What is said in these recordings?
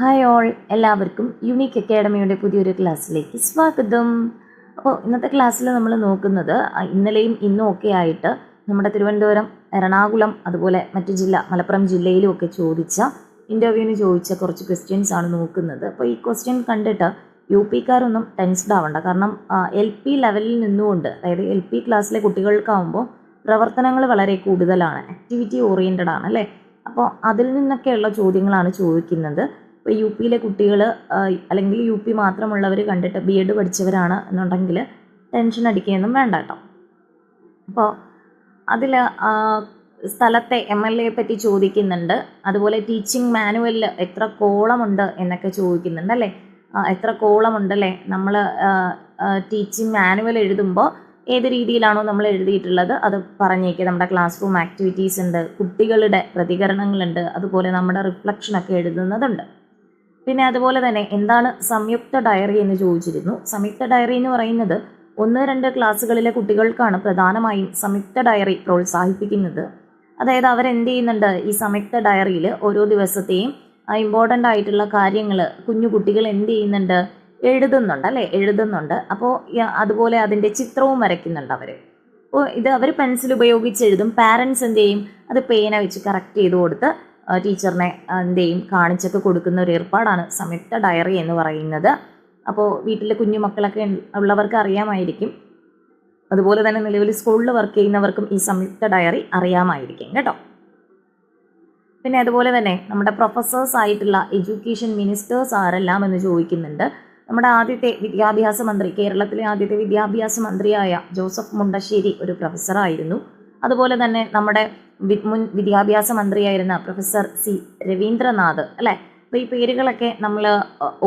Hi all എല്ലാവർക്കും unique അക്കാഡമിയുടെ പുതിയൊരു ക്ലാസ്സിലേക്ക് സ്വാഗതം. അപ്പോൾ ഇന്നത്തെ ക്ലാസ്സിൽ നമ്മൾ നോക്കുന്നത് ഇന്നലെയും ഇന്നും ഒക്കെ ആയിട്ട് നമ്മുടെ തിരുവനന്തപുരം എറണാകുളം അതുപോലെ മറ്റു ജില്ല മലപ്പുറം ജില്ലയിലും ഒക്കെ ചോദിച്ച ഇന്റർവ്യൂവിന് ചോദിച്ച കുറച്ച് ക്വസ്റ്റ്യൻസ് ആണ് നോക്കുന്നത്. അപ്പോൾ ഈ ക്വസ്റ്റ്യൻ കണ്ടിട്ട് യു പിക്കാരൊന്നും ടെൻസ്ഡ് ആവണ്ട. കാരണം എൽ പി ലെവലിൽ നിന്നുകൊണ്ട് അതായത് എൽ പി ക്ലാസ്സിലെ കുട്ടികൾക്കാവുമ്പോൾ പ്രവർത്തനങ്ങൾ വളരെ കൂടുതലാണ് ആക്ടിവിറ്റി ഓറിയന്റഡ് ആണ് അല്ലേ? അപ്പോൾ അതിൽ നിന്നൊക്കെയുള്ള ചോദ്യങ്ങളാണ് ചോദിക്കുന്നത്. ഇപ്പോൾ യു പിയിലെ കുട്ടികൾ അല്ലെങ്കിൽ യു പി മാത്രമുള്ളവർ കണ്ടിട്ട് ബി എഡ് പഠിച്ചവരാണ് എന്നുണ്ടെങ്കിൽ ടെൻഷൻ അടിക്കുകയൊന്നും വേണ്ട കേട്ടോ. അപ്പോൾ അതിൽ സ്ഥലത്തെ എം എൽ എയെ പറ്റി ചോദിക്കുന്നുണ്ട്. അതുപോലെ ടീച്ചിങ് മാനുവലിൽ എത്ര കോളമുണ്ട് എന്നൊക്കെ ചോദിക്കുന്നുണ്ട് അല്ലേ? എത്ര എത്ര കോളമുണ്ടല്ലേ? നമ്മൾ ടീച്ചിങ് മാനുവൽ എഴുതുമ്പോൾ ഏത് രീതിയിലാണോ നമ്മൾ എഴുതിയിട്ടുള്ളത് അത് പറഞ്ഞേക്കുക നമ്മുടെ ക്ലാസ് റൂം ആക്ടിവിറ്റീസ് ഉണ്ട് കുട്ടികളുടെ പ്രതികരണങ്ങളുണ്ട് അതുപോലെ നമ്മുടെ റിഫ്ലക്ഷനൊക്കെ എഴുതുന്നതുണ്ട്. പിന്നെ അതുപോലെ തന്നെ എന്താണ് സംയുക്ത ഡയറി എന്ന് ചോദിച്ചിരുന്നു. സംയുക്ത ഡയറി എന്ന് പറയുന്നത് ഒന്ന് രണ്ട് ക്ലാസ്സുകളിലെ കുട്ടികൾക്കാണ് പ്രധാനമായും സംയുക്ത ഡയറി പ്രോത്സാഹിപ്പിക്കുന്നത്. അതായത് അവരെന്ത് ചെയ്യുന്നുണ്ട്? ഈ സംയുക്ത ഡയറിയിൽ ഓരോ ദിവസത്തെയും ഇമ്പോർട്ടന്റ് ആയിട്ടുള്ള കാര്യങ്ങൾ കുഞ്ഞു കുട്ടികൾ എന്ത് ചെയ്യുന്നുണ്ട്? എഴുതുന്നുണ്ട് അല്ലേ? എഴുതുന്നുണ്ട്. അപ്പോൾ അതുപോലെ അതിന്റെ ചിത്രവും വരയ്ക്കുന്നുണ്ട് അവർ അപ്പോൾ ഇത് അവർ പെൻസിൽ ഉപയോഗിച്ച് എഴുതും. പാരൻസ് എന്ത് ചെയ്യും? അത് പേന വെച്ച് കറക്റ്റ് ചെയ്ത് കൊടുത്ത് ടീച്ചറിനെ എന്തെയും കാണിച്ചൊക്കെ കൊടുക്കുന്ന ഒരു ഏർപ്പാടാണ് സംയുക്ത ഡയറി എന്ന് പറയുന്നത്. അപ്പോൾ വീട്ടിലെ കുഞ്ഞു മക്കളൊക്കെ ഉള്ളവർക്ക് അറിയാമായിരിക്കും. അതുപോലെ തന്നെ നിലവിൽ സ്കൂളിൽ വർക്ക് ചെയ്യുന്നവർക്കും ഈ സംയുക്ത ഡയറി അറിയാമായിരിക്കും കേട്ടോ. പിന്നെ അതുപോലെ തന്നെ നമ്മുടെ പ്രൊഫസേഴ്സ് ആയിട്ടുള്ള എഡ്യൂക്കേഷൻ മിനിസ്റ്റേഴ്സ് ആരെല്ലാം എന്ന് ചോദിക്കുന്നുണ്ട്. നമ്മുടെ ആദ്യത്തെ വിദ്യാഭ്യാസ മന്ത്രി കേരളത്തിലെ ആദ്യത്തെ വിദ്യാഭ്യാസ മന്ത്രിയായ ജോസഫ് മുണ്ടശ്ശേരി ഒരു പ്രൊഫസറായിരുന്നു അതുപോലെ തന്നെ നമ്മുടെ മുൻ വിദ്യാഭ്യാസ മന്ത്രിയായിരുന്ന പ്രൊഫസർ സി രവീന്ദ്രനാഥ് അല്ലേ? അപ്പോൾ ഈ പേരുകളൊക്കെ നമ്മൾ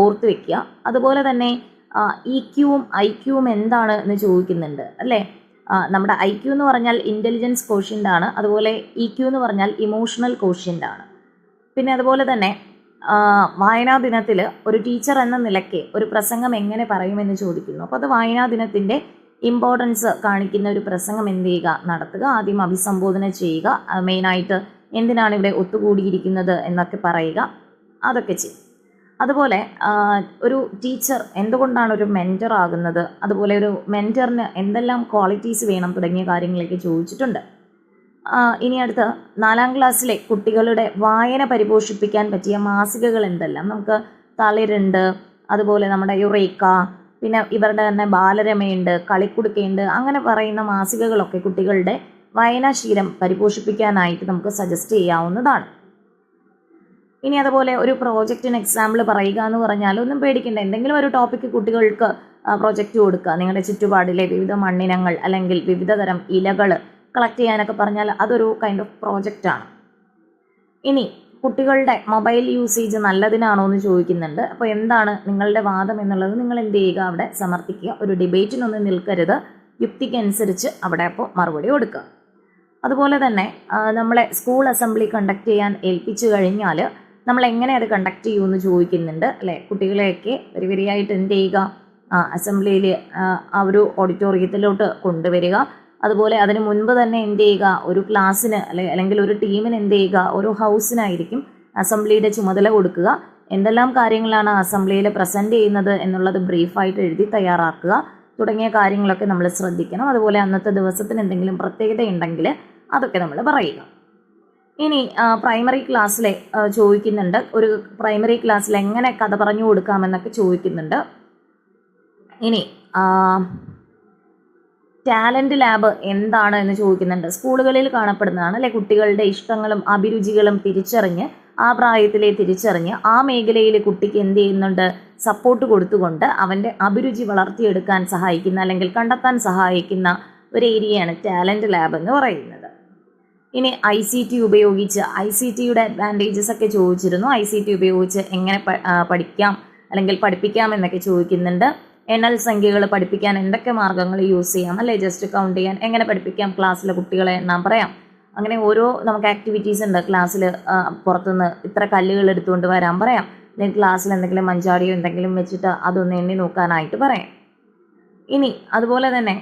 ഓർത്തു വെക്കുക. അതുപോലെ തന്നെ ഇ ക്യൂവും ഐ ക്യൂവും എന്താണ് എന്ന് ചോദിക്കുന്നുണ്ട് അല്ലേ? നമ്മുടെ ഐ ക്യൂ എന്ന് പറഞ്ഞാൽ ഇന്റലിജൻസ് കോഷ്യന്റ് ആണ്. അതുപോലെ ഇ ക്യൂ എന്ന് പറഞ്ഞാൽ ഇമോഷണൽ കോഷ്യന്റ് ആണ്. പിന്നെ അതുപോലെ തന്നെ വായനാ ദിനത്തിൽ ഒരു ടീച്ചർ എന്ന നിലയ്ക്ക് ഒരു പ്രസംഗം എങ്ങനെ പറയുമെന്ന് ചോദിക്കുന്നു. അപ്പോൾ അത് വായനാ ദിനത്തിന്റെ ഇമ്പോർട്ടൻസ് കാണിക്കുന്ന ഒരു പ്രസംഗം എന്ത് ചെയ്യുക? നടത്തുക. ആദ്യം അഭിസംബോധന ചെയ്യുക. മെയിനായിട്ട് എന്തിനാണ് ഇവിടെ ഒത്തുകൂടിയിരിക്കുന്നത് എന്നൊക്കെ പറയുക. അതൊക്കെ ചെയ്യും. അതുപോലെ ഒരു ടീച്ചർ എന്തുകൊണ്ടാണ് ഒരു മെന്റർ ആകുന്നത്? അതുപോലെ ഒരു മെന്ററിന് എന്തെല്ലാം ക്വാളിറ്റീസ് വേണം തുടങ്ങിയ കാര്യങ്ങളൊക്കെ ചോദിച്ചിട്ടുണ്ട്. ഇനി അടുത്ത് നാലാം ക്ലാസ്സിലെ കുട്ടികളുടെ വായന പരിപോഷിപ്പിക്കാൻ പറ്റിയ മാസികകൾ എന്തെല്ലാം? നമുക്ക് തളിരുണ്ട് അതുപോലെ നമ്മുടെ യുറേക്ക പിന്നെ ഇവരുടെ തന്നെ ബാലരമയുണ്ട് കളിക്കുടുക്കയുണ്ട് അങ്ങനെ പറയുന്ന മാസികകളൊക്കെ കുട്ടികളുടെ വായനാശീലം പരിപോഷിപ്പിക്കാനായിട്ട് നമുക്ക് സജസ്റ്റ് ചെയ്യാവുന്നതാണ്. ഇനി അതുപോലെ ഒരു പ്രോജക്റ്റിന് എക്സാമ്പിൾ പറയുക എന്ന് പറഞ്ഞാൽ ഒന്നും പേടിക്കണ്ട. എന്തെങ്കിലും ഒരു ടോപ്പിക്ക് കുട്ടികൾക്ക് പ്രോജക്റ്റ് കൊടുക്കുക. നിങ്ങളുടെ ചുറ്റുപാടിലെ വിവിധ മണ്ണിനങ്ങൾ അല്ലെങ്കിൽ വിവിധ തരം ഇലകൾ കളക്ട് ചെയ്യാനൊക്കെ പറഞ്ഞാൽ അതൊരു കൈൻഡ് ഓഫ് പ്രോജക്റ്റാണ് ഇനി കുട്ടികളുടെ മൊബൈൽ യൂസേജ് നല്ലതിനാണോ എന്ന് ചോദിക്കുന്നുണ്ട്. അപ്പോൾ എന്താണ് നിങ്ങളുടെ വാദം എന്നുള്ളത് നിങ്ങൾ എന്ത് ചെയ്യുക? അവിടെ സമർത്ഥിക്കുക. ഒരു ഡിബേറ്റിനൊന്നും നിൽക്കരുത്. യുക്തിക്കനുസരിച്ച് അവിടെ അപ്പോൾ മറുപടി കൊടുക്കുക. അതുപോലെ തന്നെ നമ്മളെ സ്കൂൾ അസംബ്ലി കണ്ടക്ട് ചെയ്യാൻ ഏൽപ്പിച്ചു കഴിഞ്ഞാൽ നമ്മൾ എങ്ങനെ അത് കണ്ടക്ട് ചെയ്യുമെന്ന് ചോദിക്കുന്നുണ്ട് അല്ലേ? കുട്ടികളെയൊക്കെ വരി വരിയായിട്ട് എന്ത് ചെയ്യുക? അസംബ്ലിയിൽ ആ ഒരു ഓഡിറ്റോറിയത്തിലോട്ട് കൊണ്ടുവരിക. അതുപോലെ അതിന് മുൻപ് തന്നെ എന്ത് ചെയ്യുക? ഒരു ക്ലാസ്സിന് അല്ലെ അല്ലെങ്കിൽ ഒരു ടീമിന് എന്ത് ചെയ്യുക? ഒരു ഹൗസിനായിരിക്കും അസംബ്ലിയുടെ ചുമതല കൊടുക്കുക. എന്തെല്ലാം കാര്യങ്ങളാണ് അസംബ്ലിയിൽ പ്രസന്റ് ചെയ്യുന്നത് എന്നുള്ളത് ബ്രീഫായിട്ട് എഴുതി തയ്യാറാക്കുക. തുടങ്ങിയ കാര്യങ്ങളൊക്കെ നമ്മൾ ശ്രദ്ധിക്കണം. അതുപോലെ അന്നത്തെ ദിവസത്തിന് എന്തെങ്കിലും പ്രത്യേകത ഉണ്ടെങ്കിൽ അതൊക്കെ നമ്മൾ പറയുക. ഇനി പ്രൈമറി ക്ലാസ്സിലെ ചോദിക്കുന്നുണ്ട്. ഒരു പ്രൈമറി ക്ലാസ്സിൽ എങ്ങനെ കഥ പറഞ്ഞു കൊടുക്കാമെന്നൊക്കെ ചോദിക്കുന്നുണ്ട്. ഇനി ടാലന്റ് ലാബ് എന്താണ് എന്ന് ചോദിക്കുന്നുണ്ട്. സ്കൂളുകളിൽ കാണപ്പെടുന്നതാണ് അല്ലെ? കുട്ടികളുടെ ഇഷ്ടങ്ങളും അഭിരുചികളും തിരിച്ചറിഞ്ഞ് ആ പ്രായത്തിലെ തിരിച്ചറിഞ്ഞ് ആ മേഖലയിൽ കുട്ടിക്ക് എന്ത് ചെയ്യുന്നുണ്ട്? സപ്പോർട്ട് കൊടുത്തുകൊണ്ട് അവന്റെ അഭിരുചി വളർത്തിയെടുക്കാൻ സഹായിക്കുന്ന അല്ലെങ്കിൽ കണ്ടെത്താൻ സഹായിക്കുന്ന ഒരു ഏരിയയാണ് ടാലന്റ് ലാബ് എന്ന് പറയുന്നത്. ഇനി ഐ സി ടി ഉപയോഗിച്ച് ഐ സി ടിയുടെ അഡ്വാന്റേജസ് ഒക്കെ ചോദിച്ചിരുന്നു. ഐ സി ടി ഉപയോഗിച്ച് എങ്ങനെ പഠിക്കാം അല്ലെങ്കിൽ പഠിപ്പിക്കാം എന്നൊക്കെ ചോദിക്കുന്നുണ്ട്. എണ്ണൽ സംഖ്യകൾ പഠിപ്പിക്കാൻ എന്തൊക്കെ മാർഗങ്ങൾ യൂസ് ചെയ്യാം? അല്ലേ? ജസ്റ്റ് കൗണ്ട് ചെയ്യാൻ എങ്ങനെ പഠിപ്പിക്കാം? ക്ലാസ്സിലെ കുട്ടികളെ എണ്ണാൻ പറയാം. അങ്ങനെ ഓരോ നമുക്ക് ആക്ടിവിറ്റീസ് ഉണ്ട്. ക്ലാസ്സിൽ പുറത്തുനിന്ന് ഇത്ര കല്ലുകൾ എടുത്തുകൊണ്ട് വരാൻ പറയാം. അല്ലെങ്കിൽ ക്ലാസ്സിൽ എന്തെങ്കിലും മഞ്ചാടിയോ എന്തെങ്കിലും വെച്ചിട്ട് അതൊന്ന് എണ്ണി നോക്കാനായിട്ട് പറയാം. ഇനി അതുപോലെ തന്നെ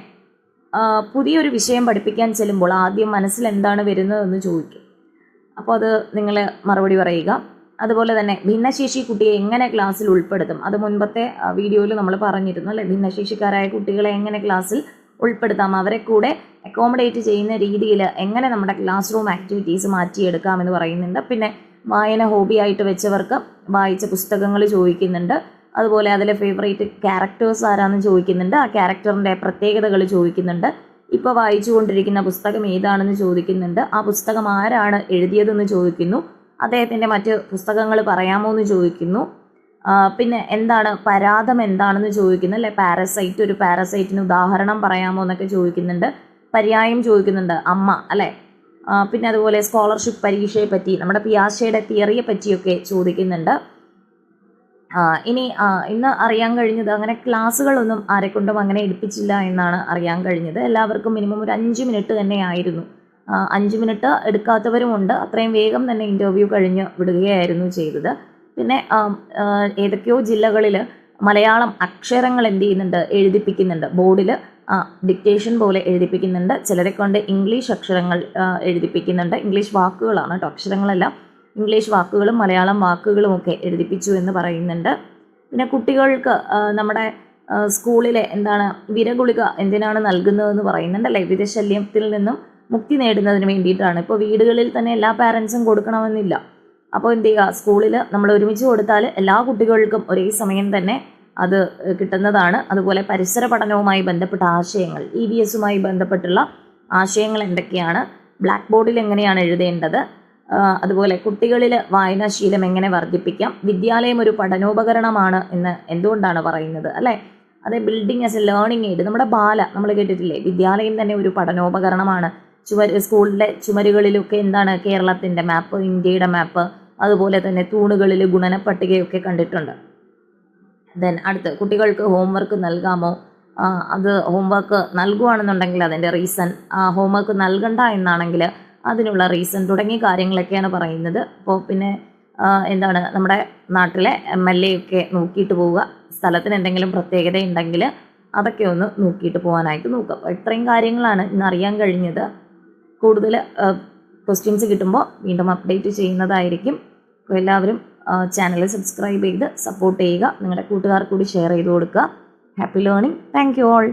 പുതിയൊരു വിഷയം പഠിപ്പിക്കാൻ ചെല്ലുമ്പോൾ ആദ്യം മനസ്സിൽ എന്താണ് വരുന്നതെന്ന് ചോദിക്കും. അപ്പോൾ അത് നിങ്ങൾ മറുപടി പറയുക. അതുപോലെ തന്നെ ഭിന്നശേഷി കുട്ടിയെ എങ്ങനെ ക്ലാസ്സിൽ ഉൾപ്പെടുത്തും? അത് മുൻപത്തെ വീഡിയോയിൽ നമ്മൾ പറഞ്ഞിരുന്നു അല്ലേ? ഭിന്നശേഷിക്കാരായ കുട്ടികളെ എങ്ങനെ ക്ലാസ്സിൽ ഉൾപ്പെടുത്താം? അവരെ കൂടെ അക്കോമഡേറ്റ് ചെയ്യുന്ന രീതിയിൽ എങ്ങനെ നമ്മുടെ ക്ലാസ് റൂം ആക്ടിവിറ്റീസ് മാറ്റിയെടുക്കാം എന്ന് പറയുന്നുണ്ട്. പിന്നെ വായന ഹോബിയായിട്ട് വെച്ചവർക്ക് വായിച്ച പുസ്തകങ്ങൾ ചോദിക്കുന്നുണ്ട്. അതുപോലെ അതിലെ ഫേവറേറ്റ് ക്യാരക്ടേഴ്സ് ആരാണെന്ന് ചോദിക്കുന്നുണ്ട്. ആ ക്യാരക്ടറിന്റെ പ്രത്യേകതകൾ ചോദിക്കുന്നുണ്ട്. ഇപ്പോൾ വായിച്ചുകൊണ്ടിരിക്കുന്ന പുസ്തകം ഏതാണെന്ന് ചോദിക്കുന്നുണ്ട്. ആ പുസ്തകം ആരാണ് എഴുതിയതെന്ന് ചോദിക്കുന്നു. അദ്ദേഹത്തിന്റെ മറ്റ് പുസ്തകങ്ങൾ പറയാമോ എന്ന് ചോദിക്കുന്നു പിന്നെ എന്താണ് പരാതം എന്താണെന്ന് ചോദിക്കുന്നു അല്ലെ? പാരസൈറ്റ് ഒരു പാരസൈറ്റിന് ഉദാഹരണം പറയാമോ എന്നൊക്കെ ചോദിക്കുന്നുണ്ട്. പര്യായം ചോദിക്കുന്നുണ്ട് അമ്മ അല്ലേ? പിന്നെ അതുപോലെ സ്കോളർഷിപ്പ് പരീക്ഷയെ പറ്റി നമ്മുടെ പിയാഷയുടെ തിയറിയെ പറ്റിയൊക്കെ ചോദിക്കുന്നുണ്ട്. ഇനി ഇന്ന് അറിയാൻ കഴിഞ്ഞത് അങ്ങനെ ക്ലാസ്സുകളൊന്നും ആരെക്കൊണ്ടും അങ്ങനെ എടുപ്പിച്ചില്ല എന്നാണ് അറിയാൻ കഴിഞ്ഞത്. എല്ലാവർക്കും മിനിമം ഒരു അഞ്ച് മിനിറ്റ് തന്നെയായിരുന്നു ആ, അഞ്ച് മിനിറ്റ് എടുക്കാത്തവരുമുണ്ട്. അത്രയും വേഗം തന്നെ ഇന്റർവ്യൂ കഴിഞ്ഞ് വിടുകയായിരുന്നു ചെയ്തത്. പിന്നെ ഏതൊക്കെയോ ജില്ലകളിൽ മലയാളം അക്ഷരങ്ങൾ എന്ത് ചെയ്യുന്നുണ്ട്? എഴുതിപ്പിക്കുന്നുണ്ട്. ബോർഡിൽ ഡിക്റ്റേഷൻ പോലെ എഴുതിപ്പിക്കുന്നുണ്ട്. ചിലരെ കൊണ്ട് ഇംഗ്ലീഷ് അക്ഷരങ്ങൾ എഴുതിപ്പിക്കുന്നുണ്ട്. ഇംഗ്ലീഷ് വാക്കുകളാണ് കേട്ടോ അക്ഷരങ്ങളല്ല. ഇംഗ്ലീഷ് വാക്കുകളും മലയാളം വാക്കുകളും ഒക്കെ എഴുതിപ്പിച്ചു എന്ന് പറയുന്നുണ്ട്. പിന്നെ കുട്ടികൾക്ക് നമ്മുടെ സ്കൂളിലെ എന്താണ് വിരഗുളിക എന്തിനാണ് നൽകുന്നതെന്ന് പറയുന്നുണ്ട്. അല്ലേ വിരശല്യത്തിൽ നിന്നും മുക്തി നേടുന്നതിന് വേണ്ടിയിട്ടാണ്. ഇപ്പോൾ വീടുകളിൽ തന്നെ എല്ലാ പാരൻസും കൊടുക്കണമെന്നില്ല. അപ്പോൾ എന്ത് ചെയ്യുക? സ്കൂളിൽ നമ്മൾ ഒരുമിച്ച് കൊടുത്താൽ എല്ലാ കുട്ടികൾക്കും ഒരേ സമയം തന്നെ അത് കിട്ടുന്നതാണ്. അതുപോലെ പരിസര പഠനവുമായി ബന്ധപ്പെട്ട ആശയങ്ങൾ ഇ വി എസുമായി ബന്ധപ്പെട്ടുള്ള ആശയങ്ങൾ എന്തൊക്കെയാണ്? ബ്ലാക്ക് ബോർഡിൽ എങ്ങനെയാണ് എഴുതേണ്ടത്? അതുപോലെ കുട്ടികളിൽ വായനാശീലം എങ്ങനെ വർദ്ധിപ്പിക്കാം? വിദ്യാലയം ഒരു പഠനോപകരണമാണ് എന്ന് എന്തുകൊണ്ടാണ് പറയുന്നത്? അല്ലേ? അതെ building as a learning aid നമ്മുടെ ബാല നമ്മൾ കേട്ടിട്ടില്ലേ? വിദ്യാലയം തന്നെ ഒരു പഠനോപകരണമാണ്. ചുവര് സ്കൂളിലെ ചുമരുകളിലൊക്കെ എന്താണ് കേരളത്തിന്റെ മാപ്പ് ഇന്ത്യയുടെ മാപ്പ് അതുപോലെ തന്നെ തൂണുകളിൽ ഗുണന പട്ടികയൊക്കെ കണ്ടിട്ടുണ്ട്. ദെൻ അടുത്ത് കുട്ടികൾക്ക് ഹോംവർക്ക് നൽകാമോ? അത് ഹോംവർക്ക് നൽകുകയാണെന്നുണ്ടെങ്കിൽ അതിന്റെ റീസൺ ഹോംവർക്ക് നൽകണ്ട എന്നാണെങ്കിൽ അതിനുള്ള റീസൺ തുടങ്ങിയ കാര്യങ്ങളൊക്കെയാണ് പറയുന്നത്. അപ്പോൾ പിന്നെ എന്താണ് നമ്മുടെ നാട്ടിലെ എം എൽ എ ഒക്കെ നോക്കിയിട്ട് പോവുക. സ്ഥലത്തിന് എന്തെങ്കിലും പ്രത്യേകത ഉണ്ടെങ്കിൽ അതൊക്കെ ഒന്ന് നോക്കിയിട്ട് പോകാനായിട്ട് നോക്കുക. അപ്പോൾ ഇത്രയും കാര്യങ്ങളാണ് ഇന്ന് അറിയാൻ കഴിഞ്ഞത്. കൂടുതൽ ക്വസ്റ്റ്യൻസ് കിട്ടുമ്പോൾ വീണ്ടും അപ്ഡേറ്റ് ചെയ്യുന്നതായിരിക്കും. അപ്പോൾ എല്ലാവരും ചാനൽ സബ്സ്ക്രൈബ് ചെയ്ത് സപ്പോർട്ട് ചെയ്യുക. നിങ്ങളുടെ കൂട്ടുകാർ കൂടി ഷെയർ ചെയ്ത് കൊടുക്കുക. Happy learning thank you all